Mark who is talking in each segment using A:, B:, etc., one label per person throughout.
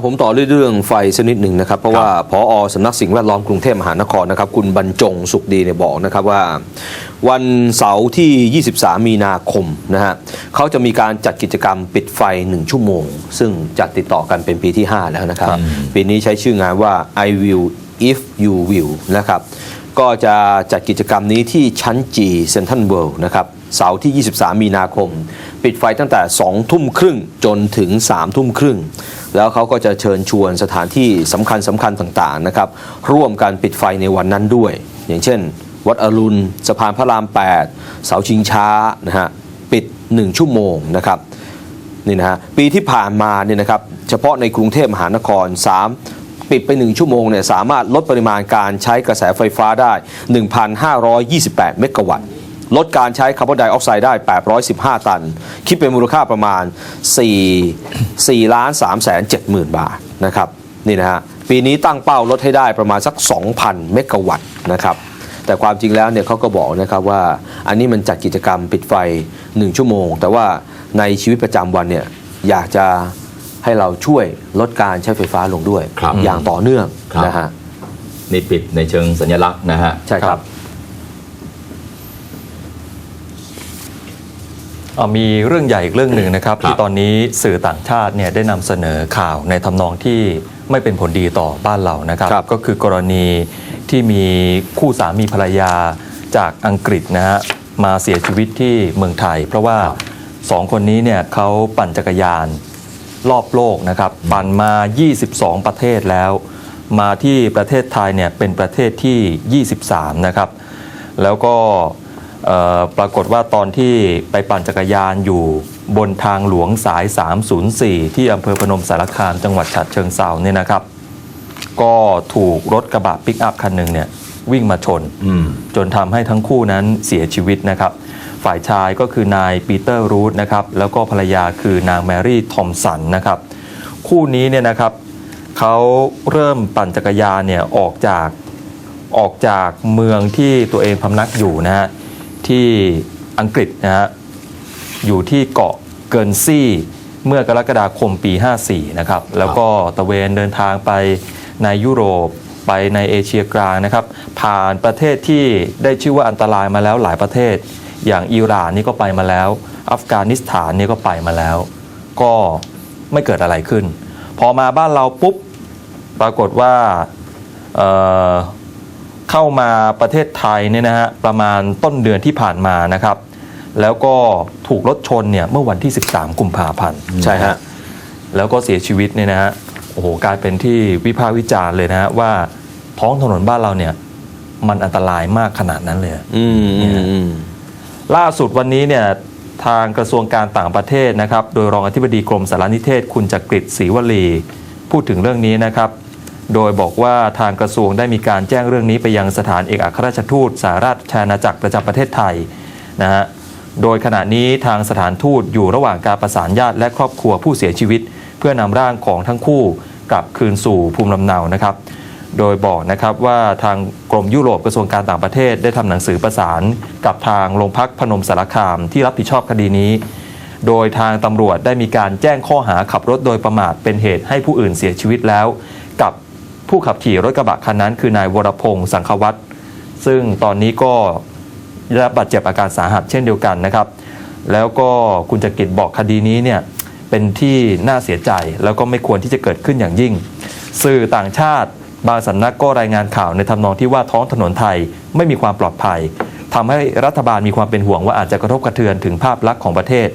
A: เอาผมต่อเรื่องไฟสักนิดหนึ่งนะครับ เพราะว่าพอสำนักสิ่งแวดล้อมกรุงเทพมหานครนะครับ คุณบรรจงสุขดีเนี่ยบอกนะครับว่า วันเสาร์ที่ 23 มีนาคมนะฮะเขาจะมีการจัดกิจกรรมปิดไฟ 1 ชั่วโมง ซึ่งจัดติดต่อกันเป็นปีที่ 5 แล้วนะครับ ปีนี้ใช้ชื่องานว่า I will if you will นะครับ ก็จะจัดกิจกรรมนี้ที่ชั้น G Central World นะครับ เสาร์ที่ 23 มีนาคม ปิดไฟตั้งแต่ 2 ทุ่มครึ่งจนถึง 3 ทุ่มครึ่ง แล้วเขาก็จะเชิญชวนสถานที่สำคัญสำคัญต่างๆนะครับ ร่วมกันปิดไฟในวันนั้นด้วย อย่างเช่น วัดอรุณสะพานพระราม 8 เสาชิงช้านะฮะปิด 1 ชั่วโมงนะครับนี่นะฮะปีที่ผ่านมาเนี่ยนะครับเฉพาะในกรุงเทพมหานคร 3 ปิดไป 1 ชั่วโมงเนี่ยสามารถลดปริมาณการใช้กระแสไฟฟ้าได้ 1,528 เมกะวัตต์ ลดการใช้คาร์บอนไดออกไซด์ได้ 815 ตัน คิดเป็นมูลค่าประมาณ 4 4ล้าน3แสน7หมื่นบาทนะครับนี่นะฮะปีนี้ตั้งเป้าลดให้ได้ประมาณสัก 2,000 เมกะวัตต์นะครับแต่ความจริงแล้วเนี่ยเขาก็บอกนะครับว่าอันนี้มันจัดกิจกรรมปิดไฟ 1 ชั่วโมง แต่ว่าในชีวิตประจำวันเนี่ยอยากจะให้เราช่วยลดการใช้ไฟฟ้าลงด้วย
B: ครับ
A: อย่างต่อเนื่อง
B: ครับ
A: นะฮะ
B: นี่ปิดในเชิงสัญลักษณ์นะฮะ
A: ใช่ครับ
C: เอ่อ มีเรื่องใหญ่อีกเรื่องหนึ่งนะครับ
B: ครับ
C: ที่ตอนนี้สื่อต่างชาติเนี่ยได้นำเสนอข่าวในทำนองที่ไม่เป็นผลดีต่อบ้านเรานะครับ
A: ครับ
C: ก็คือกรณีที่มีคู่สามีภรรยาจากอังกฤษนะฮะมาเสียชีวิตที่เมืองไทย เพราะว่าสองคนนี้เนี่ยเขาปั่นจักรยานรอบโลกนะครับปั่นมา 22 ประเทศแล้ว มาที่ประเทศไทยเนี่ยเป็นประเทศที่ 23 นะครับ แล้วก็เอ่อ ปรากฏว่าตอนที่ไปปั่นจักรยานอยู่บนทางหลวงสาย 304 ที่อำเภอพนมสารคามจังหวัดฉะเชิงเซาเนี่ยนะครับ ก็ถูกรถกระบะปิกอัพคันหนึ่งเนี่ยวิ่งมาชน
B: อืม
C: จนทำให้ทั้งคู่นั้นเสียชีวิตนะครับ ฝ่ายชายก็คือนายปีเตอร์รูทนะครับ แล้วก็ภรรยาคือนางแมรี่ทอมสันนะครับ คู่นี้เนี่ยนะครับเขาเริ่มปั่นจักรยานเนี่ยออกจากออกจากเมืองที่ตัวเองพำนักอยู่นะฮะ ที่อังกฤษนะฮะอยู่ที่เกาะเกิร์นซี่เมื่อกรกฎาคมปี 54 นะครับ แล้วก็ตะเวนเดินทางไปในยุโรปไปในเอเชียกลางนะครับ ผ่านประเทศที่ได้ชื่อว่าอันตรายมาแล้วหลายประเทศ อย่างอิหร่านนี่ก็ไปมาแล้ว อัฟกานิสถานนี่ก็ไปมาแล้ว ก็ไม่เกิดอะไรขึ้น พอมาบ้านเราปุ๊บปรากฏว่า เอ่อเข้ามาประเทศไทยเนี่ยนะฮะประมาณต้นเดือนที่ผ่านมานะครับ แล้วก็ถูกรถชนเนี่ยเมื่อวันที่ 13 กุมภาพันธ์
A: ใช่ฮะ
C: แล้วก็เสียชีวิตเนี่ยนะฮะโอ้โหกลายเป็นที่วิพากษ์วิจารณ์เลยนะฮะว่าท้องถนนบ้านเราเนี่ยมันอันตรายมากขนาดนั้นเลย
A: อืมอืมอืม
C: ล่าสุดวันนี้เนี่ยทางกระทรวงการต่างประเทศนะครับ โดยรองอธิบดีกรมสารนิเทศ คุณจักริดศรีวลี พูดถึงเรื่องนี้นะครับ โดยบอกว่าทางกระทรวงได้มีการแจ้งเรื่องนี้ไปยังสถานเอกอัครราชทูตสหราชอาณาจักรประจำประเทศไทยนะฮะโดยขณะนี้ทางสถานทูตอยู่ระหว่างการประสานญาติและครอบครัวผู้เสียชีวิต เพื่อนำร่างของทั้งคู่กลับคืนสู่ภูมิลำเนานะครับ โดยบอกนะครับว่าทางกรมยุโรปกระทรวงการต่างประเทศได้ทำหนังสือประสานกับทางโรงพักพนมสารคามที่รับผิดชอบคดีนี้ โดยทางตำรวจได้มีการแจ้งข้อหาขับรถโดยประมาทเป็นเหตุให้ผู้อื่นเสียชีวิตแล้ว กับ ผู้ขับขี่รถกระบะคันนั้น คือนายวรพงศ์สังควัตซึ่งตอนนี้ก็ได้รับบาดเจ็บอาการสาหัสเช่นเดียวกันนะครับ แล้วก็คุณจักริดบอกคดีนี้เนี่ยเป็นที่น่าเสียใจแล้วก็ไม่ควรที่จะเกิดขึ้นอย่างยิ่ง สื่อต่างชาติบางสำนักก็รายงานข่าวในทำนองที่ว่าท้องถนนไทยไม่มีความปลอดภัยทำให้รัฐบาลมีความเป็นห่วงว่าอาจจะกระทบกระเทือนถึงภาพลักษณ์ของประเทศ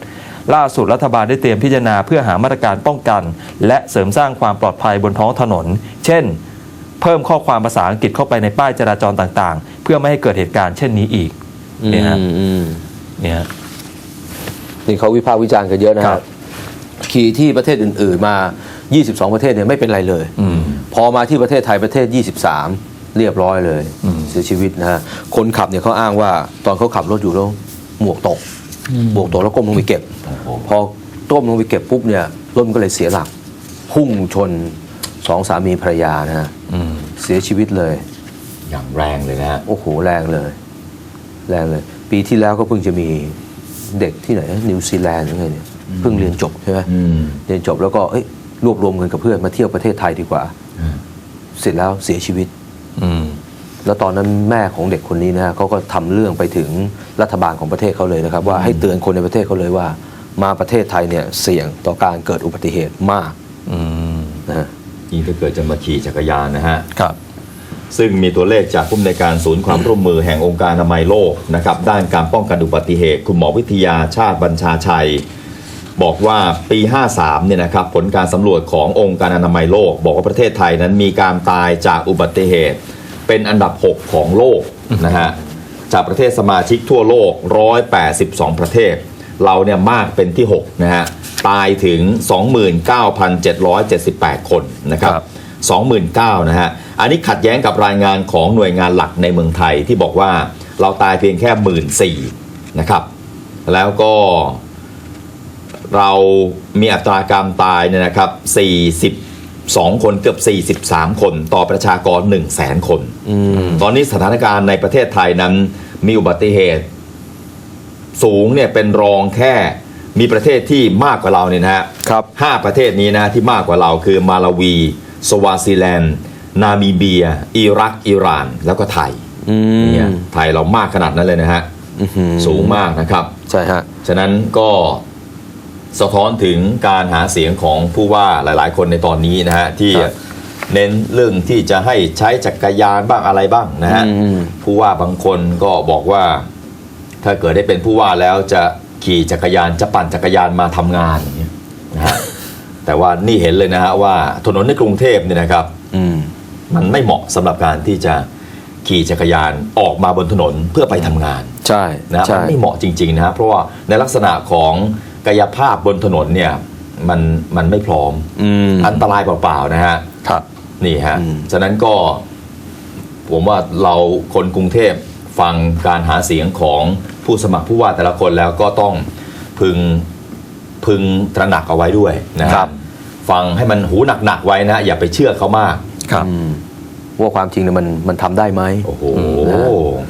C: ล่าสุดรัฐบาลได้เตรียมพิจารณาเพื่อหามาตรการป้องกัน และเสริมสร้างความปลอดภัยบนท้องถนน เช่น เพิ่มข้อความภาษาอังกฤษเข้าไปในป้ายจราจรต่างๆ เพื่อไม่ให้เกิดเหตุการณ์เช่นนี้อีก
A: อื
C: เนี่ยฮะ
A: มอืม
C: เนี่ยฮะ
A: นี่เขาวิพากษ์วิจารณ์กันเยอะนะ
C: ครั
A: ฮะ
C: บ
A: ขี่ที่ประเทศอื่น ๆ มา 22 ประเทศเนี่ยไม่เป็นไรเลย
C: อืม
A: พอมาที่ประเทศไทยประเทศ 23 เรียบร้อยเลย
C: อืม
A: เสียชีวิตนะฮะ คนขับเนี่ยเขาอ้างว่าตอนเขาขับรถอยู่แล้วหมวกตก หมวกตกแล้วก้มลงไปเก็บ
B: โอ้โห
A: พอก้มลงไปเก็บปุ๊บเนี่ยรถมันก็เลยเสียหลัก พุ่งชนสองสามีภรรยานะฮะ
C: อืม
A: เสียชีวิตเลย
B: อย่างแรงเลยนะฮะ
A: โอ้โหแรงเลย แรงเลย ปีที่แล้วก็เพิ่งจะมีเด็กที่ไหนนะนิวซีแลนด์หรือไงเนี่ยเพิ่งเรียนจบใช่ไหม
B: อืม
A: เรียนจบแล้วก็เอ้ยรวบรวมเงินกับเพื่อนมาเที่ยวประเทศไทยดีกว่า
B: อืม
A: เสร็จแล้วเสียชีวิต
C: อืม
A: แล้วตอนนั้นแม่ของเด็กคนนี้นะฮะเขาก็ทำเรื่องไปถึงรัฐบาลของประเทศเขาเลยนะครับ ว่าให้เตือนคนในประเทศเขาเลยว่า มาประเทศไทยเนี่ยเสี่ยงต่อการเกิดอุบัติเหตุมาก
C: อืม
A: นะฮะ
B: ยิ่งถ้าเกิดจะมาขี่จักรยานนะฮะ
C: ครับ
B: ซึ่งมีตัวเลขจากผู้อำนวยการศูนย์ความร่วมมือแห่งองค์การอนามัยโลกนะครับด้านการป้องกันอุบัติเหตุ คุณหมอวิทยาชาติบัญชาชัย บอกว่าปี 53 เนี่ยนะครับผลการสำรวจขององค์การอนามัยโลก บอกว่าประเทศไทยนั้นมีการตายจากอุบัติเหตุ เป็นอันดับ 6 ของโลกนะฮะจากประเทศสมาชิกทั่วโลก 182 ประเทศ เราเนี่ยมากเป็นที่ 6 นะฮะ ตายถึง 29,778 คนนะครับ
C: ครับ
B: 29,000นะฮะ อันนี้ขัดแย้งกับรายงานของหน่วยงานหลักในเมืองไทยที่บอกว่าเราตายเพียงแค่ 1 4ื่นนะครับ แล้วก็เรามีอัตราการตายเนี่ยนะครับ 42 คนเกือบ 43 คนต่อประชากร 1 0 0 0 0แสนคน
A: อืม
B: ตอนนี้สถานการณ์ในประเทศไทยนั้นมีอุบัติเหตุ สูงเนี่ยเป็นรองแค่มีประเทศที่มากกว่าเราเนี่ยนะฮะ
A: ครับ
B: ห้าประเทศนี้นะที่มากกว่าเราคือมาลาวี สวาซิแลนด์ นามิเบีย อิรัก อิหร่าน แล้วก็ไทย
A: อืม
B: เนี่ยไทยเรามากขนาดนั้นเลยนะฮะ
A: อื้อหือ
B: สูงมากนะครับ
A: ใช่ฮะ
B: ฉะนั้นก็ สะท้อนถึงการหาเสียงของผู้ว่าหลาย ๆ คนในตอนนี้นะฮะที่
A: ครับ
B: เน้นเรื่องที่จะให้ใช้จักรยานบ้างอะไรบ้างนะฮะ
A: อืม
B: ผู้ว่าบางคนก็บอกว่า ถ้าเกิดได้เป็นผู้ว่าแล้วจะขี่จักรยานจะปั่นจักรยานมาทำงานอย่างเงี้ยนะฮะแต่ว่านี่เห็นเลยนะฮะว่าถนนในกรุงเทพเนี่ยนะครับ
A: อืม
B: มันไม่เหมาะสำหรับการที่จะขี่จักรยานออกมาบนถนนเพื่อไปทำงาน
A: ใช่
B: นะ
A: ใช่
B: มันไม่เหมาะจริงๆนะเพราะว่าในลักษณะของ กายภาพบนถนนเนี่ยมันมันไม่พร้อม
A: อืม
B: อันตรายเปล่าๆนะฮะ
C: ครับ
B: นี่ฮะ
A: อืม
B: ฉะนั้นก็ ผมว่าเราคนกรุงเทพฟังการหาเสียงของผู้สมัครผู้ว่าแต่ละคนแล้วก็ต้องพึงพึงตระหนักเอาไว้ด้วยนะค
A: ครั
B: รับบฟังให้มันหูหนักๆไว้นะอย่าไปเชื่อเขามาก
C: ครับ
A: อืมว่าความจริงเนี่ยมันมันทำได้ไหม
B: โอ้โห
A: นะ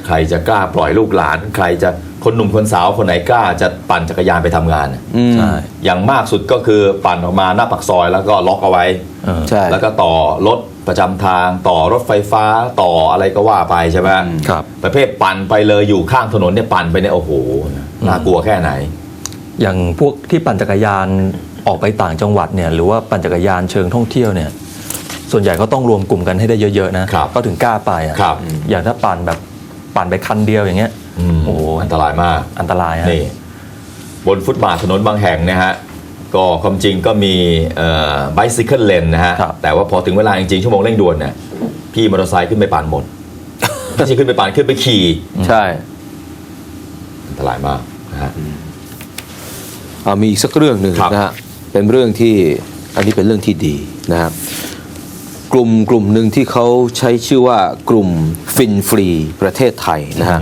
B: ใครจะกล้าปล่อยลูกหลาน ใครจะ คนหนุ่มคนสาวคนไหนกล้าจะปั่นจักรยานไปทำงานน่ะ
A: อืม
C: ใช่
B: อย่างมากสุดก็คือปั่นออกมาหน้าปากซอยแล้วก็ล็อกเอาไว้
C: เออ
A: ใช่
B: แล้วก็ต่อรถประจำทางต่อรถไฟฟ้าต่ออะไรก็ว่าไปใช่ไหม
C: ครับ
B: ประเภทปั่นไปเลยอยู่ข้างถนนเนี่ยปั่นไปเนี่ยโอ้โหน่ากลัวแค่ไหน
C: อย่างพวกที่ปั่นจักรยานออกไปต่างจังหวัดเนี่ยหรือว่าปั่นจักรยานเชิงท่องเที่ยวเนี่ยส่วนใหญ่ก็ต้องรวมกลุ่มกันให้ได้เยอะๆนะครับก็ถึงกล้าไปอะ
B: ครับ
C: อย่างถ้าปั่นแบบปั่นไปคันเดียวอย่างเงี้ย
B: อืม
C: โอ้โห
B: อันตรายมาก
C: อันตรายฮะ
B: นี่บนฟุตบาทถนนบางแห่งนะฮะก็ความจริงก็มีไบซิเคิลเลนนะฮะ
C: ครับ
B: แต่ว่าพอถึงเวลาจริงๆชั่วโมงเร่งด่วนเนี่ยพี่มอเตอร์ไซค์ขึ้นไปปั่นหมดไม่ใช่ขึ้นไปปั่นขึ้นไปขี่
A: ใช่
B: อันตรายมากนะฮะ
A: อ่ามีอีกสักเรื่องหนึ่ง
B: ครับ
A: นะฮะเป็นเรื่องที่อันนี้เป็นเรื่องที่ดีนะครับกลุ่มกลุ่มหนึ่งที่เขาใช้ชื่อว่ากลุ่มฟินฟรีประเทศไทยนะฮะ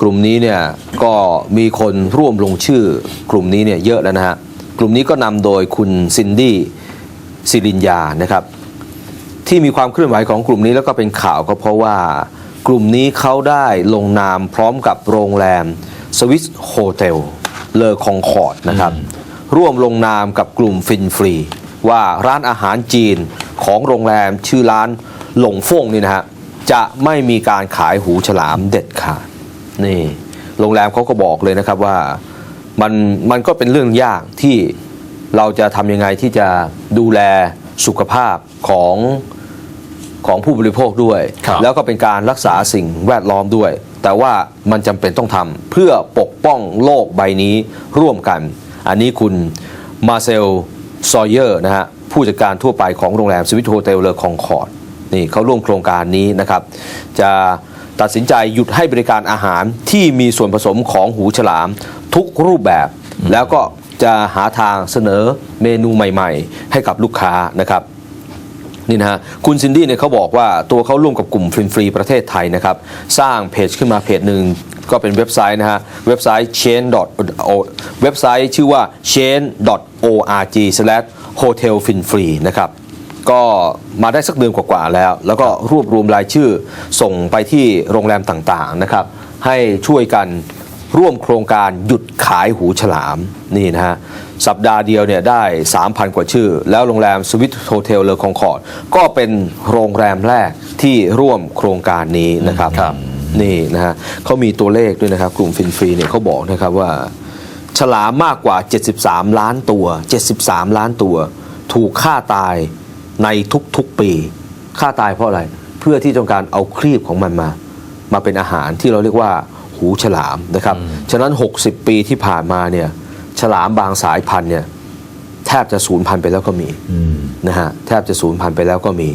A: กลุ่มนี้เนี่ยก็มีคนร่วมลงชื่อกลุ่มนี้เนี่ยเยอะแล้วนะฮะกลุ่มนี้ก็นำโดยคุณซินดี้ซิรินยานะครับ ที่มีความเคลื่อนไหวของกลุ่มนี้แล้วก็เป็นข่าวก็เพราะว่ากลุ่มนี้เขาได้ลงนามพร้อมกับโรงแรมสวิสโฮเทลเลอคองคอร์ดนะครับร่วมลงนามกับกลุ่มฟินฟรี ว่าร้านอาหารจีนของโรงแรมชื่อร้านหลงฟ่งนี่นะฮะจะไม่มีการขายหูฉลามเด็ดขาด นี่โรงแรมเขาก็บอกเลยนะครับว่ามันมันก็เป็นเรื่องยากที่เราจะทำยังไงที่จะดูแลสุขภาพของของผู้บริโภคด้วย
C: ครับ
A: แล้วก็เป็นการรักษาสิ่งแวดล้อมด้วย แต่ว่ามันจำเป็นต้องทำเพื่อปกป้องโลกใบนี้ร่วมกัน อันนี้คุณมาเซลซอยเยอร์นะฮะผู้จัดการทั่วไปของโรงแรมสวิตโฮเทลเลอคองคอร์ดนี่เขาร่วมโครงการนี้นะครับ จะ ตัดสินใจหยุดให้บริการอาหารที่มีส่วนผสมของหูฉลาม ทุกรูปแบบ แล้วก็จะหาทางเสนอเมนูใหม่ๆ ให้กับลูกค้านะครับนี่นะฮะคุณซินดี้เนี่ยเขาบอกว่าตัวเขาร่วมกับกลุ่มฟรีฟรีประเทศไทยนะครับ สร้างเพจขึ้นมาเพจหนึ่งก็เป็นเว็บไซต์นะฮะ เว็บไซต์ chain o เว็บไซต์ชื่อว่า chain org hotel fin free นะครับ ก็มาได้สักเดือนกว่าๆแล้ว แล้วก็รวบรวมรายชื่อส่งไปที่โรงแรมต่างๆนะครับ ให้ช่วยกันร่วมโครงการหยุดขายหูฉลามนี่นะฮะสัปดาห์เดียวเนี่ยได้ 3,000 กว่าชื่อ แล้วโรงแรมสวิตโฮเทลเลอคองคอร์ดก็เป็นโรงแรมแรกที่ร่วมโครงการนี้นะครับ
C: ครับ
A: นี่นะฮะเขามีตัวเลขด้วยนะครับ กลุ่มฟินฟรีเนี่ยเขาบอกนะครับว่า ฉลามมากกว่า 73 ล้านตัว 73 ล้านตัว ถูกฆ่าตาย ในทุกๆปีฆ่าตายเพราะอะไร เพื่อที่ต้องการเอาครีบของมันมา มาเป็นอาหารที่เราเรียกว่าหูฉลามนะครับ ฉะนั้น 60 ปีที่ผ่านมาเนี่ยฉลามบางสายพันธุ์เนี่ยแทบจะสูญพันธุ์ไปแล้วก็มีนะฮะแทบจะสูญพันธุ์ไปแล้วก็มี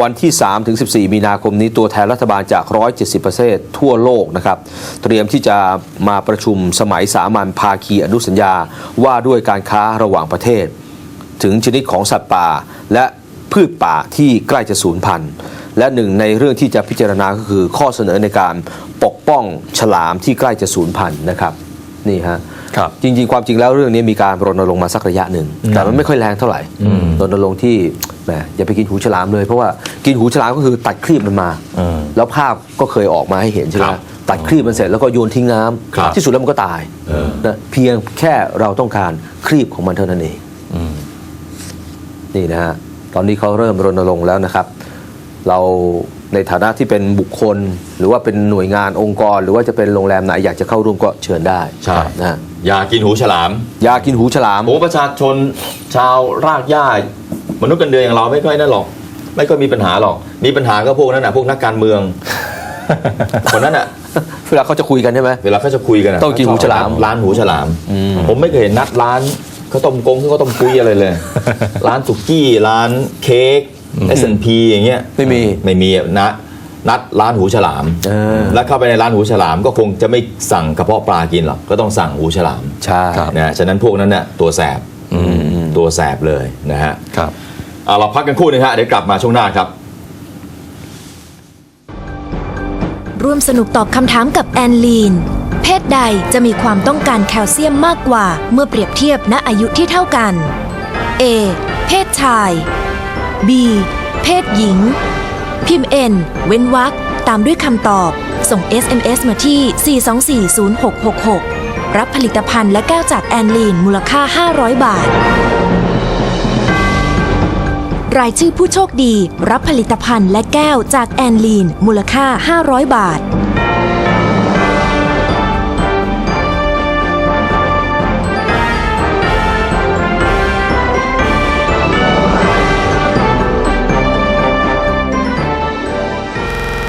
A: วันที่ 3 ถึง 14 มีนาคมนี้ตัวแทนรัฐบาลจาก 170 ประเทศทั่วโลกนะครับ เตรียมที่จะมาประชุมสมัยสามัญภาคีอนุสัญญาว่าด้วยการค้าระหว่างประเทศ ถึงชนิดของสัตว์ป่า และ พืชป่าที่ใกล้จะสูญพันธุ์ และหนึ่งในเรื่องที่จะพิจารณาก็คือข้อเสนอในการปกป้องฉลามที่ใกล้จะสูญพันธุ์นะครับนี่ฮะ
C: ครับ
A: จริงๆ ความจริงแล้วเรื่องนี้มีการรณรงค์มาสักระยะหนึ่ง แต่มันไม่ค่อยแรงเท่าไหร่รณรงค์ที่แหมอย่าไปกินหูฉลามเลย เพราะว่ากินหูฉลามก็คือตัดครีบมันมา
C: อืม
A: แล้วภาพก็เคยออกมาให้เห็นใช่ไหม
B: ครับ
A: ตัดครีบมันเสร็จแล้วก็โยนทิ้งน้ำ
B: ครับ
A: ที่สุดแล้วมันก็ตาย
B: เออ
A: นะเพียงแค่เราต้องการครีบของมันเท่านั้นเอง
C: อืม
A: นี่นะฮะ ตอนนี้เขาเริ่มรณรงค์แล้วนะครับ เราในฐานะที่เป็นบุคคล หรือว่าเป็นหน่วยงานองค์กร หรือว่าจะเป็นโรงแรมไหนอยากจะเข้าร่วมก็เชิญได้
B: ใช่
A: นะฮะ
B: ยากินหูฉลาม
A: ยากินหูฉลาม
B: โอ้ประชาชนชาวรากหญ้ามนุษย์กันเดือนอย่างเราไม่ค่อยนั่นหรอก ไม่ค่อยมีปัญหาหรอก มีปัญหาก็พวกนั้นน่ะพวกนักการเมือง คนนั้นอะ
A: เวลาเขาจะคุยกันใช่ไหม
B: เวลาเขาจะคุยกันะ
A: ต้องกินหูฉลาม
B: ร้านหูฉลาม
A: อืม
B: ผมไม่เคยเห็นนัดร้าน ข้าวต้มกงข้าวต้มกุ้ยอะไรเลย ร้านสุกี้ร้านเค้ก S&P อย่างเงี้ย
A: ไม่มี
B: ไม่มีอะนะนัดร้านหูฉลาม
A: เออ
B: แล้วเข้าไปในร้านหูฉลาม ก็คงจะไม่สั่งกระเพาะปลากินหรอกก็ต้องสั่งหูฉลาม
A: ใช่
C: ครับ
B: นะฉะนั้นพวกนั้นน่ะตัวแสบ
A: อืมอืม
B: ตัวแสบเลยนะฮะ
C: ครับ
B: เอาเราพักกันครู่หนึงฮะเดี๋ยวกลับมาช่วงหน้าครับ
D: ร่วมสนุกตอบคำถามกับแอนลีน เพศใดจะมีความต้องการแคลเซียมมากกว่าเมื่อเปรียบเทียบณอายุที่เท่ากัน A เพศชาย B เพศหญิง พิมพ์ N เว้นวรรคตามด้วยคำตอบ ส่ง SMS มาที่ 4240666 รับผลิตภัณฑ์และแก้วจากแอนลีนมูลค่า 500 บาท รายชื่อผู้โชคดี รับผลิตภัณฑ์และแก้วจากแอนลีนมูลค่า 500 บาท